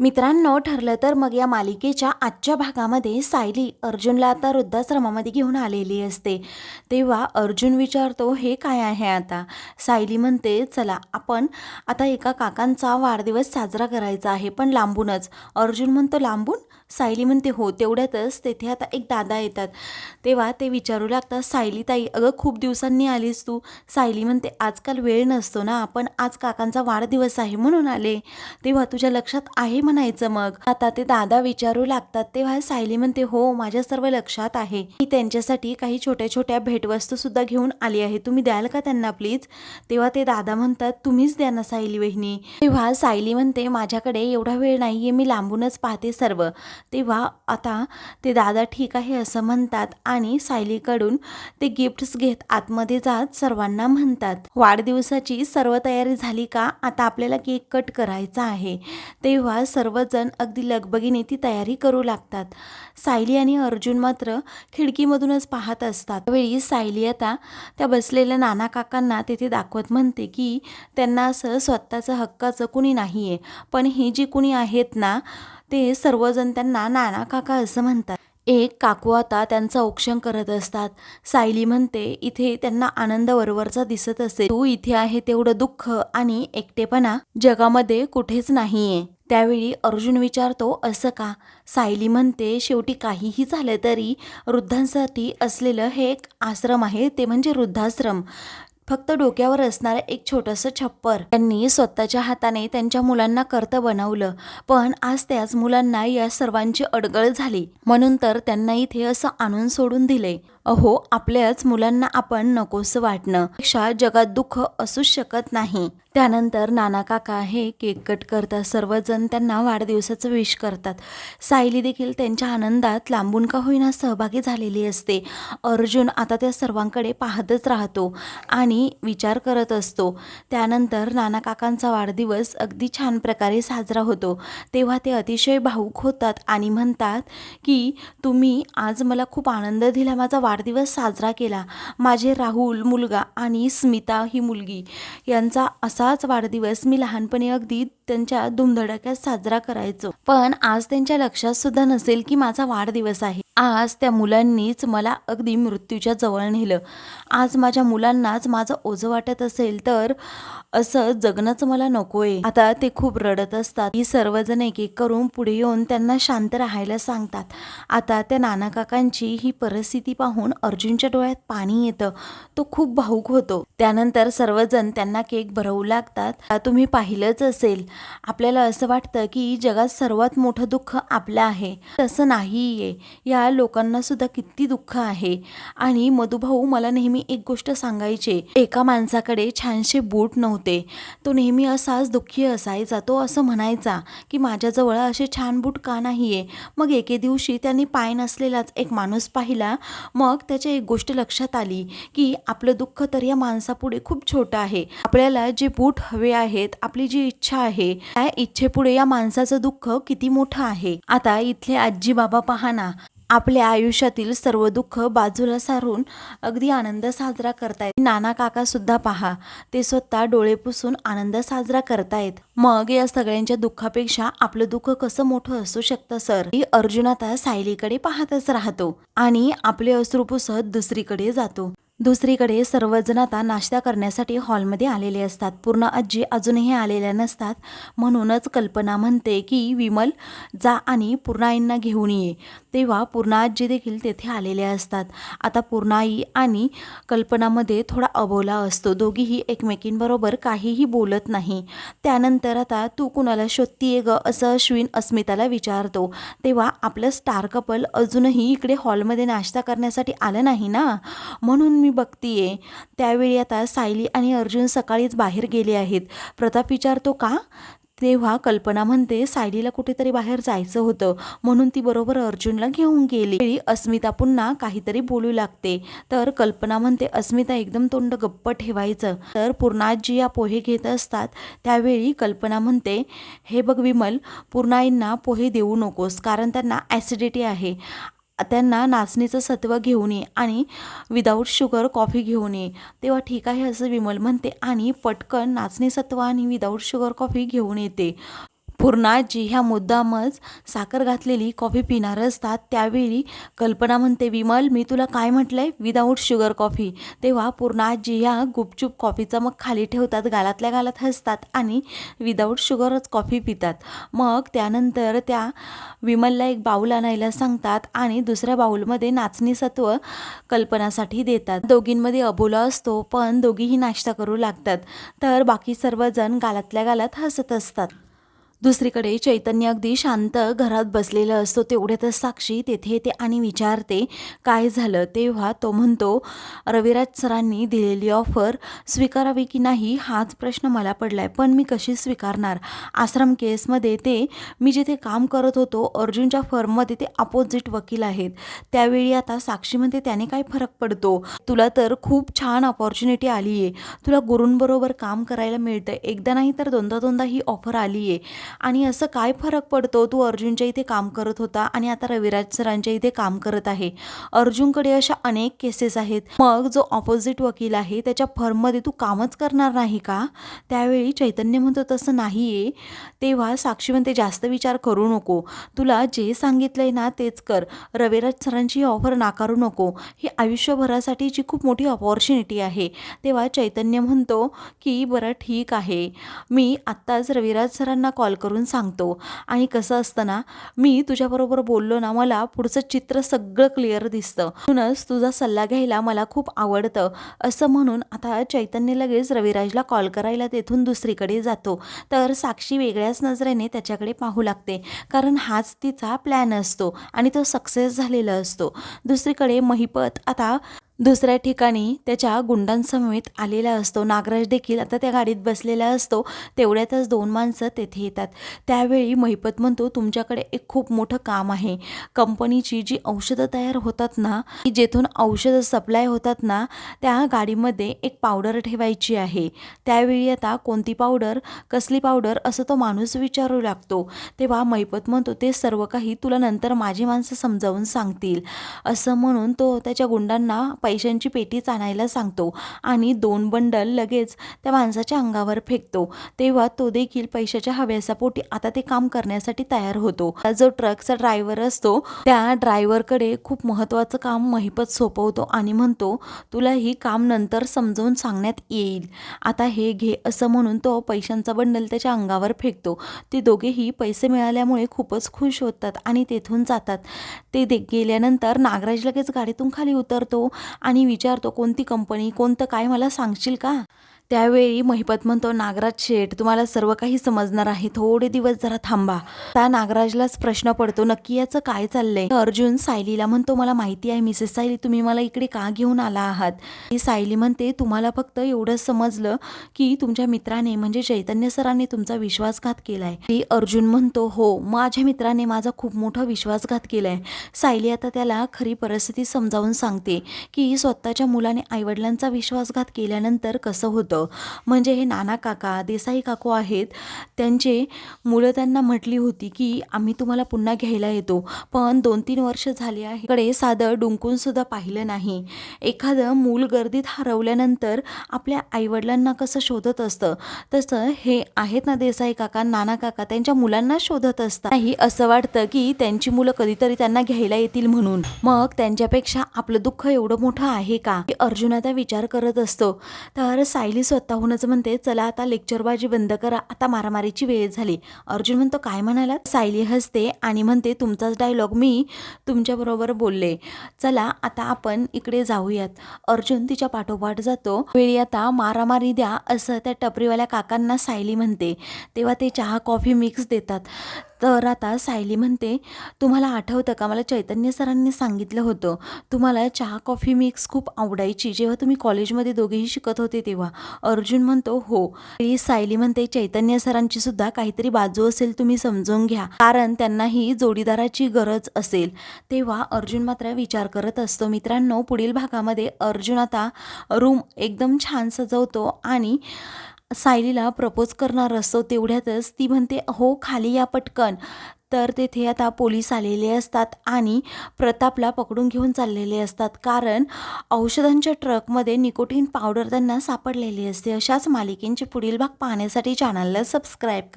मित्रांनो ठरलं तर मग या मालिकेच्या आजच्या भागामध्ये सायली अर्जुनला आता वृद्धाश्रमामध्ये घेऊन आलेली असते. तेव्हा अर्जुन विचारतो हे काय आहे आता? सायली म्हणते चला आपण आता एका काकांचा वाढदिवस साजरा करायचा आहे पण लांबूनच. अर्जुन म्हणतो लांबून? सायली म्हणते हो तेवढ्यातच तेथे आता एक दादा येतात. तेव्हा ते विचारू लागतात सायली ताई अगं खूप दिवसांनी आलीस तू. सायली म्हणते आजकाल वेळ नसतो ना आपण आज काकांचा वाढदिवस आहे म्हणून आले. तेव्हा तुझ्या लक्षात आहे म्हणायचं मग? आता ते दादा विचारू लागतात तेव्हा सायली म्हणते हो माझ्या सर्व लक्षात आहे. मी त्यांच्यासाठी काही छोट्या छोट्या भेटवस्तू सुद्धा घेऊन आली आहे. तुम्ही द्याल का त्यांना प्लीज? तेव्हा ते दादा म्हणतात तुम्हीच द्या ना सायली वहिनी. तेव्हा सायली म्हणते माझ्याकडे एवढा वेळ नाही आहे मी लांबूनच पाहते सर्व. तेव्हा आता ते दादा ठीक आहे असं म्हणतात आणि सायलीकडून ते गिफ्ट्स घेत आतमध्ये जात सर्वांना म्हणतात वाढदिवसाची सर्व तयारी झाली का? आता आपल्याला केक कट करायचा आहे. तेव्हा सर्वजण अगदी लगबगीने ती तयारी करू लागतात. सायली आणि अर्जुन मात्र खिडकीमधूनच पाहत असतात. त्यावेळी सायली आता त्या बसलेल्या नाना काकांना तेथे दाखवत म्हणते की त्यांना असं स्वतःचं हक्काचं कुणी नाही आहे पण ही जी कुणी आहेत ना ते सर्वजण त्यांना नाना काका असं म्हणतात. एक काकू आता त्यांचं औक्षण करत असतात. सायली म्हणते इथे त्यांना आनंद वरवरचा दिसत असे. तू इथे आहे तेवढं दुःख आणि एकटेपणा जगामध्ये कुठेच नाहीये. त्यावेळी अर्जुन विचारतो असं का? सायली म्हणते शेवटी काहीही झालं तरी वृद्धांसाठी असलेलं हे एक आश्रम आहे. ते म्हणजे वृद्धाश्रम. फक्त डोक्यावर असणारं एक छोटंसं छप्पर. त्यांनी स्वतःच्या हाताने त्यांच्या मुलांना कर्त बनवलं. पण आज त्याच मुलांना या सर्वांची अडगळ झाली. म्हणून तर त्यांना इथे असं आणून सोडून दिले. अहो आपल्याच मुलांना आपण नकोसं वाटणं पेक्षा जगात दुःख असूच शकत नाही. त्यानंतर नाना काका हे केक कट करतात सर्वजण त्यांना वाढदिवसाचं विश करतात. सायली देखील त्यांच्या आनंदात लांबून का होईना सहभागी झालेली असते. अर्जुन आता त्या सर्वांकडे पाहतच राहतो आणि विचार करत असतो. त्यानंतर नाना काकांचा वाढदिवस अगदी छान प्रकारे साजरा होतो. तेव्हा ते अतिशय भावूक होतात आणि म्हणतात की तुम्ही आज मला खूप आनंद दिला माझा वाढदिवस साजरा केला. माझे राहुल मुलगा आणि स्मिता ही मुलगी. यांचा असाच वाढदिवस मी लहानपणी अगदी त्यांच्या धुमधडाक्यात साजरा करायचो. पण आज त्यांच्या लक्षात सुद्धा नसेल की माझा वाढदिवस आहे. आज त्या मुलांनीच मला अगदी मृत्यूच्या जवळ नेलं. आज माझ्या मुलांनाच माझं ओझं वाटत असेल तर असं जगणंच मला नकोय. आता ते खूप रडत असतात. ही सर्वजण एक एक करून पुढे येऊन त्यांना शांत राहायला सांगतात. आता त्या नाना काकांची ही परिस्थिती पाहून अर्जुनच्या डोळ्यात पाणी येतं. तो खूप भाऊक होतो. त्यानंतर सर्वजण त्यांना केक भरवू लागतात. तुम्ही पाहिलंच असेल. आपल्याला असं वाटतं की जगात सर्वात मोठं दुःख आपलं आहे. तसं नाहीये. या लोकांना सुद्धा किती दुःख आहे. आणि मधुभाऊ मला नेहमी एक गोष्ट सांगायचे. एका माणसाकडे छानसे बूट नव्हते. तो नेहमी असाच दुःखी असायचा. तो असं म्हणायचा की माझ्याजवळ असे छान बूट का नाहीये? मग एके दिवशी त्यांनी पाय नसलेलाच एक माणूस पाहिला. मग त्याच्या एक गोष्ट लक्षात आली की आपलं दुःख तर या माणसापुढे खूप छोटं आहे. आपल्याला जे बूट हवे आहेत आपली जी इच्छा आहे त्या इच्छेपुढे या माणसाचं दुःख किती मोठं आहे? आता इथले आजी बाबा पहा ना. आपल्या आयुष्यातील सर्व दुःख बाजूला सारून अगदी आनंद साजरा करतायत. नाना काका सुद्धा पहा. ते स्वतः डोळे पुसून आनंद साजरा करतायत. मग या सगळ्यांच्या दुःखापेक्षा आपलं दुःख कसं मोठं असू शकतं सर? अर्जुन आता सायलीकडे पाहतच राहतो आणि आपले अश्रू पुसत दुसरीकडे जातो. दुसरीकडे सर्वजण आता नाश्ता करण्यासाठी हॉलमध्ये आलेले असतात. पूर्ण आजी अजूनही आलेल्या नसतात. म्हणूनच कल्पना म्हणते की विमल जा आणि पूर्णाईंना घेऊन ये. तेव्हा पूर्णा आजी देखील तेथे आलेल्या असतात. आता पूर्णाई आणि कल्पनामध्ये थोडा अबोला असतो. दोघीही एकमेकींबरोबर काहीही बोलत नाही. त्यानंतर आता तू कुणाला शोधतीये ग? असं अश्विन अस्मिताला विचारतो. तेव्हा आपलं स्टार कपल अजूनही इकडे हॉलमध्ये नाश्ता करण्यासाठी आलं नाही ना? म्हणून मी बघतीये. त्यावेळी आता सायली आणि अर्जुन सकाळीच बाहेर गेले आहेत. प्रताप विचारतो का? तेव्हा कल्पना म्हणते सायलीला कुठेतरी बाहेर जायचं होतं. म्हणून ती बरोबर अर्जुनला घेऊन गेली. अस्मिता पुन्हा काहीतरी बोलू लागते. तर कल्पना म्हणते अस्मिता एकदम तोंड गप्प ठेवायचं. तर पूर्णाजी या पोहे घेत असतात. त्यावेळी कल्पना म्हणते हे बघ विमल पूर्णाईंना पोहे देऊ नकोस. कारण त्यांना ॲसिडिटी आहे. त्यांना नाचणीचं सत्व घेऊन ये आणि विदाऊट शुगर कॉफी घेऊन ये. तेव्हा ठीक आहे असं विमल म्हणते आणि पटकन नाचणी सत्व आणि विदाऊट शुगर कॉफी घेऊन येते. पूर्णाजी ह्या मुद्दामच साखर घातलेली कॉफी पिणार असतात. त्यावेळी कल्पना म्हणते विमल मी तुला काय म्हटलंय? विदाऊट शुगर कॉफी तेव्हा पूर्णाजी ह्या गुपचूप कॉफीचा मग खाली ठेवतात गालातल्या गालात हसतात आणि विदाऊट शुगरच कॉफी पितात. मग त्यानंतर त्या विमलला एक बाऊल आणायला सांगतात आणि दुसऱ्या बाऊलमध्ये नाचणी सत्व कल्पनासाठी देतात. दोघींमध्ये अबोला असतो पण दोघीही नाश्ता करू लागतात तर बाकी सर्वजण गालातल्या गालात हसत असतात. दुसरीकडे चैतन्य अगदी शांत घरात बसलेलं असतो तेवढ्यातच साक्षी तेथे येते आणि विचारते काय झालं? तेव्हा तो म्हणतो रविराज सरांनी दिलेली ऑफर स्वीकारावी की नाही हाच प्रश्न मला पडला आहे पण मी कशी स्वीकारणार? आश्रम केसमध्ये ते मी जिथे काम करत होतो अर्जुनच्या फर्ममध्ये ते अपोजिट वकील आहेत. त्यावेळी आता साक्षीमध्ये त्याने काय फरक पडतो? तुला तर खूप छान अपॉर्च्युनिटी आली आहे तुला गुरूंबरोबर काम करायला मिळतं एकदा नाही तर दोनदा दोनदा ही ऑफर आली आहे आणि असं काय फरक पडतो? तू अर्जुनच्या इथे काम करत होता आणि आता रविराज सरांच्या इथे काम करत आहे. अर्जुनकडे अशा अनेक केसेस आहेत. मग जो ऑपोजिट वकील आहे त्याच्या फर्ममध्ये तू कामच करणार नाही का? त्यावेळी चैतन्य म्हणतो तसं नाही आहे तेव्हा साक्षी म्हणते जास्त विचार करू नको. तुला जे सांगितलंय ना तेच कर. रविराज सरांची ऑफर नाकारू नको. ही आयुष्यभरासाठीची खूप मोठी ऑपॉर्च्युनिटी आहे. तेव्हा चैतन्य म्हणतो की बरं ठीक आहे. मी आत्ताच रविराज सरांना कॉल करून सांगतो. आणि कसं असतं ना मी तुझ्याबरोबर बोललो ना मला पुढचं चित्र सगळं क्लिअर दिसतं. म्हणूनच तुझा सल्ला घ्यायला मला खूप आवडतं. असं म्हणून आता चैतन्य लगेच रविराजला कॉल करायला तेथून दुसरीकडे जातो. तर साक्षी वेगळ्याच नजरेने त्याच्याकडे पाहू लागते. कारण हाच तिचा प्लॅन असतो आणि तो सक्सेस झालेला असतो. दुसरीकडे महिपत आता दुसऱ्या ठिकाणी त्याच्या गुंडांसमवेत आलेला असतो. नागराज देखील आता त्या गाडीत बसलेला असतो. तेवढ्यातच दोन माणसं तेथे येतात. त्यावेळी महिपत म्हणतो तुमच्याकडे एक खूप मोठं काम आहे. कंपनीची जी औषधं तयार होतात ना जेथून औषधं सप्लाय होतात ना त्या गाडीमध्ये एक पावडर ठेवायची आहे. त्यावेळी आता कोणती पावडर कसली पावडर असं तो माणूस विचारू लागतो. तेव्हा महिपत म्हणतो ते सर्व काही तुला नंतर माझी माणसं समजावून सांगतील. असं म्हणून तो त्याच्या गुंडांना पैशांची पेटीच आणायला सांगतो आणि दोन बंडल लगेच त्या माणसाच्या अंगावर फेकतो. तेव्हा तो देखील पैशाच्या हव्यासापोटी आता ते काम करण्यासाठी तयार होतो. जो ट्रकचा ड्रायव्हर असतो त्या ड्रायव्हरकडे खूप महत्त्वाचं काम महिपत सोपवतो आणि म्हणतो तुला ही काम नंतर समजावून सांगण्यात येईल. आता हे घे असं म्हणून तो पैशांचा बंडल त्याच्या अंगावर फेकतो. ते दोघेही पैसे मिळाल्यामुळे खूपच खुश होतात आणि तेथून जातात. ते दे गेल्यानंतर नागराज लगेच गाडीतून खाली उतरतो आणि विचारतो कोणती कंपनी कोणतं काय? मला सांगशील का? त्यावेळी महिपत म्हणतो नागराज शेठ तुम्हाला सर्व काही समजणार आहे. थोडे दिवस जरा थांबा. त्या नागराजलाच प्रश्न पडतो नक्की याचं काय चाललंय? अर्जुन सायलीला म्हणतो मला माहिती आहे मिसेस सायली तुम्ही मला इकडे का घेऊन आला आहात? ती सायली म्हणते तुम्हाला फक्त एवढंच समजलं की तुमच्या मित्राने म्हणजे चैतन्य सरांनी तुमचा विश्वासघात केलाय. ती अर्जुन म्हणतो हो माझ्या मित्राने माझा खूप मोठा विश्वासघात केलाय. सायली आता त्याला खरी परिस्थिती समजावून सांगते की स्वतःच्या मुलाने आईवडिलांचा विश्वासघात केल्यानंतर कसं होतं? म्हणजे हे नाना काका देसाई काकू आहेत त्यांचे मुलं त्यांना म्हटली होती की आम्ही तुम्हाला पुन्हा घ्यायला येतो. पण दोन तीन वर्ष झाली आहे. कडे साधं डुंकून सुद्धा पाहिलं नाही. एखादं मूल गर्दीत हरवल्यानंतर आपल्या आईवडिलांना कसं शोधत असतं? तसं हे आहेत ना देसाई काका नाना काका त्यांच्या मुलांना शोधत असतात. नाही असं वाटतं की त्यांची मुलं कधीतरी त्यांना घ्यायला येतील म्हणून. मग त्यांच्यापेक्षा आपलं दुःख एवढं मोठं आहे का? की अर्जुन आता विचार करत असतो. तर सायली स्वतःहूनच म्हणते चला आता लेक्चरबाजी बंद करा आता मारामारीची वेळ झाली. अर्जुन म्हणतो काय म्हणाला? सायली हसते आणि म्हणते तुमचाच डायलॉग मी तुमच्याबरोबर बोलले. चला आता आपण इकडे जाऊयात. अर्जुन तिच्या पाठोपाठ जातो. वेळी आता मारामारी द्या असं त्या टपरीवाल्या काकांना सायली म्हणते. तेव्हा ते चहा कॉफी मिक्स देतात. तर आता सायली म्हणते तुम्हाला आठवतं का? मला चैतन्य सरांनी सांगितलं होतं. तुम्हाला चहा कॉफी मिक्स खूप आवडायची. जेव्हा तुम्ही कॉलेजमध्ये दोघेही शिकत होते तेव्हा. अर्जुन म्हणतो हो. ही सायली म्हणते चैतन्य सरांची सुद्धा काहीतरी बाजू असेल तुम्ही समजून घ्या. कारण त्यांनाही जोडीदाराची गरज असेल. तेव्हा अर्जुन मात्र विचार करत असतो मित्रांनो पुढील भागामध्ये अर्जुन आता रूम एकदम छान सजवतो आणि सायलीला प्रपोज करणार असतो तेवढ्यातच ती म्हणते हो खाली या पटकन. तर तेथे आता पोलीस आलेले असतात आणि प्रतापला पकडून घेऊन चाललेले असतात. कारण औषधांच्या ट्रकमध्ये निकोटीन पावडर त्यांना सापडलेली असते. अशाच मालिकेंचे पुढील भाग पाहण्यासाठी चॅनलला सबस्क्राईब